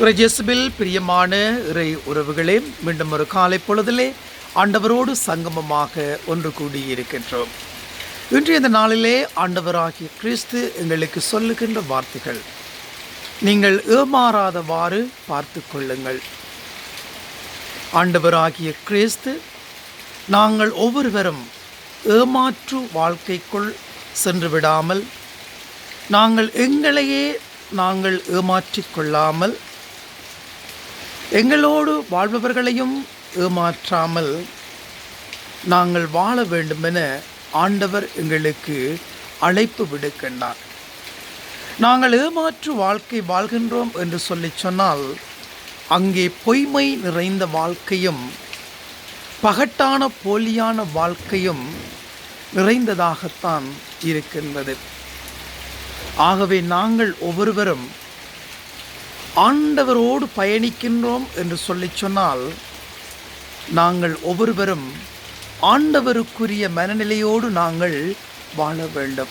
இறை ஜெசுபில் பிரியமான இறை உறவுகளே மீண்டும் ஒரு காலை பொழுதிலே ஆண்டவரோடு சங்கமமாக ஒன்று கூடியிருக்கின்றோம். இன்றைய இந்த நாளிலே ஆண்டவராகிய கிறிஸ்து எங்களுக்கு சொல்லுகின்ற வார்த்தைகள் நீங்கள் ஏமாறாதவாறு பார்த்து கொள்ளுங்கள். ஆண்டவராகிய கிறிஸ்து நாங்கள் ஒவ்வொருவரும் ஏமாற்று வாழ்க்கைக்குள் சென்று விடாமல் நாங்கள் எங்களையே நாங்கள் ஏமாற்றிக் கொள்ளாமல் எங்களோடு வாழ்பவர்களையும் ஏமாற்றாமல் நாங்கள் வாழ வேண்டுமென ஆண்டவர் எங்களுக்கு அழைப்பு விடுக்கின்றார். நாங்கள் ஏமாற்று வாழ்க்கை வாழ்கின்றோம் என்று சொல்லி சொன்னால் அங்கே பொய்மை நிறைந்த வாழ்க்கையும் பகட்டான போலியான வாழ்க்கையும் நிறைந்ததாகத்தான் இருக்கின்றது. ஆகவே நாங்கள் ஒவ்வொருவரும் ஆண்டவரோடு பயணிக்கின்றோம் என்று சொல்லி சொன்னால் நாங்கள் ஒவ்வொருவரும் ஆண்டவருக்குரிய மனநிலையோடு நாங்கள் வாழ வேண்டும்.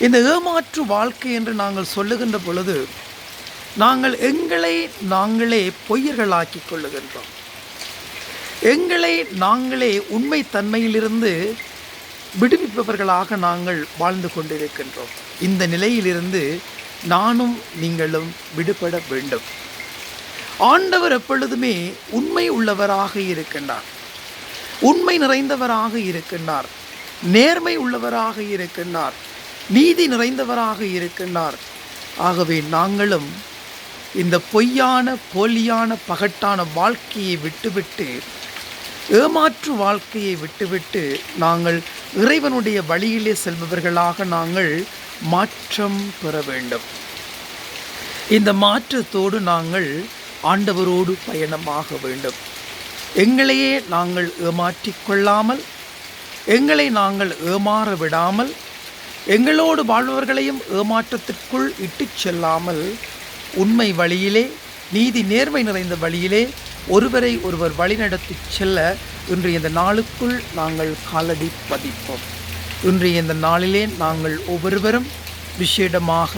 இந்த ஏமாற்று வாழ்க்கை என்று நாங்கள் சொல்லுகின்ற பொழுது நாங்கள் எங்களை நாங்களே பொய்யர்களாக்கிக் கொள்ளுகின்றோம். எங்களை நாங்களே உண்மை தன்மையிலிருந்து விடுவிப்பவர்களாக நாங்கள் வாழ்ந்து கொண்டிருக்கின்றோம். இந்த நிலையிலிருந்து நானும் நீங்களும் விடுபட வேண்டும். ஆண்டவர் எப்பொழுதுமே உண்மை உள்ளவராக இருக்கின்றார். உண்மை நிறைந்தவராக இருக்கின்றார். நேர்மை உள்ளவராக இருக்கின்றார். நீதி நிறைந்தவராக இருக்கின்றார். ஆகவே நாங்களும் இந்த பொய்யான போலியான பகட்டான வாழ்க்கையை விட்டுவிட்டு ஏமாற்று வாழ்க்கையை விட்டுவிட்டு நாங்கள் இறைவனுடைய வழியிலே செல்பவர்களாக நாங்கள் மாற்றம் பெற வேண்டும். இந்த மாற்றத்தோடு நாங்கள் ஆண்டவரோடு பயணமாக வேண்டும். எங்களையே நாங்கள் ஏமாற்றிக் கொள்ளாமல் எங்களை நாங்கள் ஏமாற விடாமல் எங்களோடு வாழ்பவர்களையும் ஏமாற்றத்திற்குள் இட்டுச் செல்லாமல் உண்மை வழியிலே நீதி நேர்மை நிறைந்த வழியிலே ஒருவரை ஒருவர் வழிநடத்தி செல்ல இன்று இந்த நாளுக்குள் நாங்கள் காலடி பதிப்போம். இன்றைய இந்த நாளிலே நாங்கள் ஒவ்வொருவரும் விசேடமாக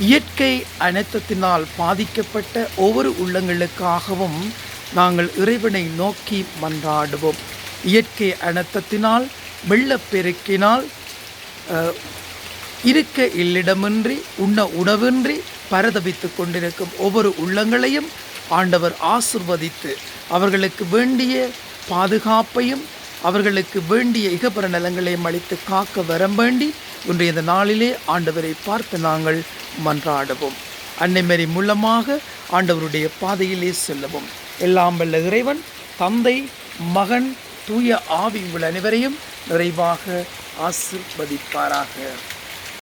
இயற்கை அனைத்தத்தினால் பாதிக்கப்பட்ட ஒவ்வொரு உள்ளங்களுக்காகவும் நாங்கள் இறைவனை நோக்கி மன்றாடுவோம். இயற்கை அனர்த்தத்தினால் வெள்ளப்பெருக்கினால் இருக்க இல்லிடமின்றி உண்ண உணவின்றி பரதவித்து கொண்டிருக்கும் ஒவ்வொரு உள்ளங்களையும் ஆண்டவர் ஆசிர்வதித்து அவர்களுக்கு வேண்டிய பாதுகாப்பையும் அவர்களுக்கு வேண்டிய இகபர நலங்களையும் அளித்து காக்க வரம் வேண்டி இன்றைய இந்த நாளிலே ஆண்டவரை பார்த்து நாங்கள் மன்றாடுவோம். அன்னைமரி மூலமாக ஆண்டவருடைய பாதையிலே செல்லவும். எல்லாம் வல்ல இறைவன் தந்தை மகன் தூய ஆவி உள்ள அனைவரையும் நிறைவாக ஆசிர்வதிப்பாராக.